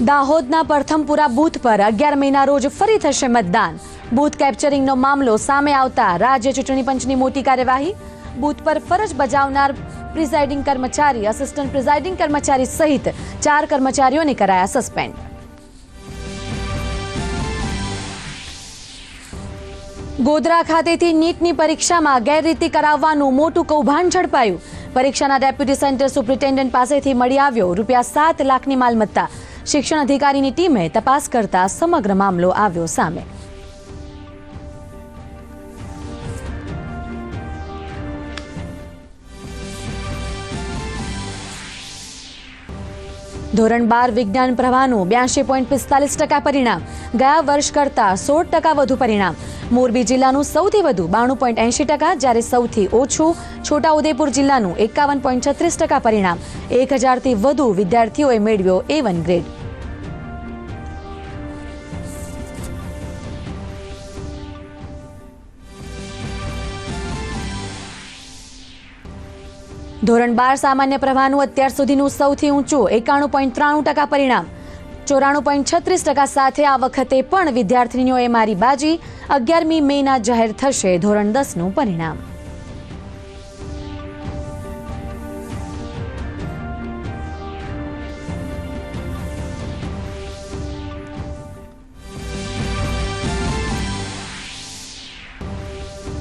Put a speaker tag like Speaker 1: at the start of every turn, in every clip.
Speaker 1: દાહોદના પ્રથમપુરા બૂથ પર અગિયાર મહિના રોજ ફરી થશે મતદાન. બૂથ કેપ્ચરિંગનો મામલો સામે આવતા રાજ્ય ચૂંટણી પંચની મોટી કાર્યવાહી. બૂથ પર ફરજ બજાવનાર પ્રિઝાઇડિંગ કર્મચારી અસિસ્ટન્ટ પ્રિઝાઇડિંગ કર્મચારી સહિત ચાર કર્મચારીઓને કરાયા સસ્પેન્ડ. ગોધરા ખાતેથી નીટની પરીક્ષામાં ગેરરીતિ કરાવવાનું મોટું કૌભાંડ ઝડપાયું. પરીક્ષાના ડેપ્યુટી સેન્ટર સુપ્રિન્ટેન્ડન્ટ પાસેથી મળી આવ્યો રૂપિયા સાત લાખની માલમત્તા. શિક્ષણ અધિકારીની ટીમે તપાસ કરતા સમગ્ર મામલો આવ્યો સામે. ધોરણ બાર વિજ્ઞાન પ્રવાહનું બ્યાસી પોઈન્ટ પિસ્તાલીસ ટકા પરિણામ. ગયા વર્ષ કરતાં સોળ ટકા વધુ પરિણામ. મોરબી જિલ્લાનું સૌથી વધુ બાણું પોઈન્ટ એંશી ટકા, જ્યારે સૌથી ઓછું છોટાઉદેપુર જિલ્લાનું એકાવન પોઈન્ટ છત્રીસ ટકા પરિણામ એક હજારથી વધુ વિદ્યાર્થીઓએ મેળવ્યો એ વન ગ્રેડ. ધોરણ બાર સામાન્ય પ્રવાહનું અત્યાર સુધીનું સૌથી ઊંચું એકાણું પોઈન્ટ ત્રાણું ટકા પરિણામ ચોરાણું પોઈન્ટ છત્રીસ ટકા સાથે આ વખતે પણ વિદ્યાર્થીનીઓએ મારી બાજી અગિયારમી મેના જાહેર થશે ધોરણ દસનું પરિણામ.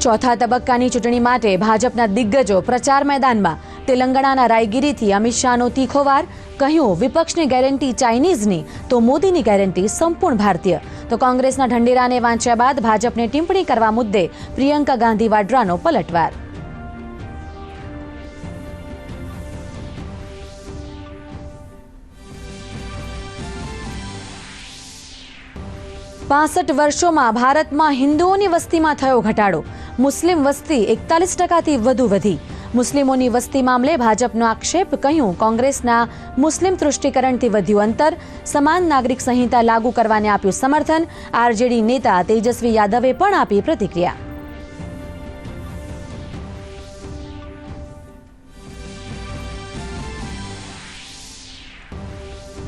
Speaker 1: ચોથા તબક્કાની ચૂંટણી માટે ભાજપના દિગ્ગજો પ્રચાર મેદાનમાં તેલંગાણાના રાયગીરીથી અમિત શાહનો તીખો વાર, કહ્યું, વિપક્ષની ગેરંટી ચાઇનીઝની, તો મોદીની ગેરંટી સંપૂર્ણ ભારતીય. તો કોંગ્રેસના ઢંઢેરાને વાંચ્યા બાદ ભાજપને ટિપ્પણી કરવા મુદ્દે પ્રિયંકા ગાંધી વાડ્રાનો પલટવાર. પાસઠ વર્ષોમાં ભારતમાં હિન્દુઓની વસ્તીમાં થયો ઘટાડો. મુસ્લિમ વસ્તી એકતાલીસ ટકાથી વધુ વધી. મુસ્લિમોની વસ્તી મામલે ભાજપનો આક્ષેપ કહ્યું, કોંગ્રેસના મુસ્લિમ તૃષ્ટિકરણથી વધ્યું અંતર, સમાન નાગરિક સંહિતા લાગુ કરવાને આપ્યું સમર્થન, આરજેડી નેતા તેજસ્વી યાદવે પણ આપી પ્રતિક્રિયા.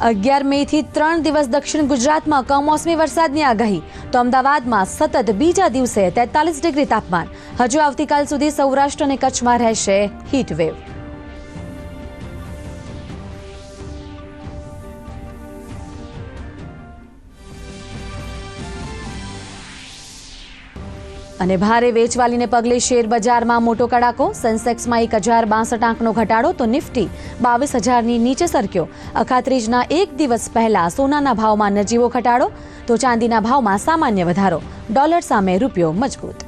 Speaker 1: અગિયાર મે થી ત્રણ દિવસ દક્ષિણ ગુજરાતમાં કમોસમી વરસાદની આગાહી. તો અમદાવાદમાં સતત બીજા દિવસે તેતાલીસ ડિગ્રી તાપમાન. હજુ આવતીકાલ સુધી સૌરાષ્ટ્ર અને કચ્છમાં રહેશે હીટવેવ અને ભારે વેચવાલીને પગલે શેર બજારમાં મોટો કડાકો. સેન્સેક્સમાં એક હજાર બાસઠ આંકનો ઘટાડો, તો નિફ્ટી બાવીસ હજારની નીચે સરક્યો. અખાત્રીજના એક દિવસ પહેલા સોનાના ભાવમાં નજીવો ઘટાડો, તો ચાંદીના ભાવમાં સામાન્ય વધારો. ડોલર સામે રૂપિયો મજબૂત.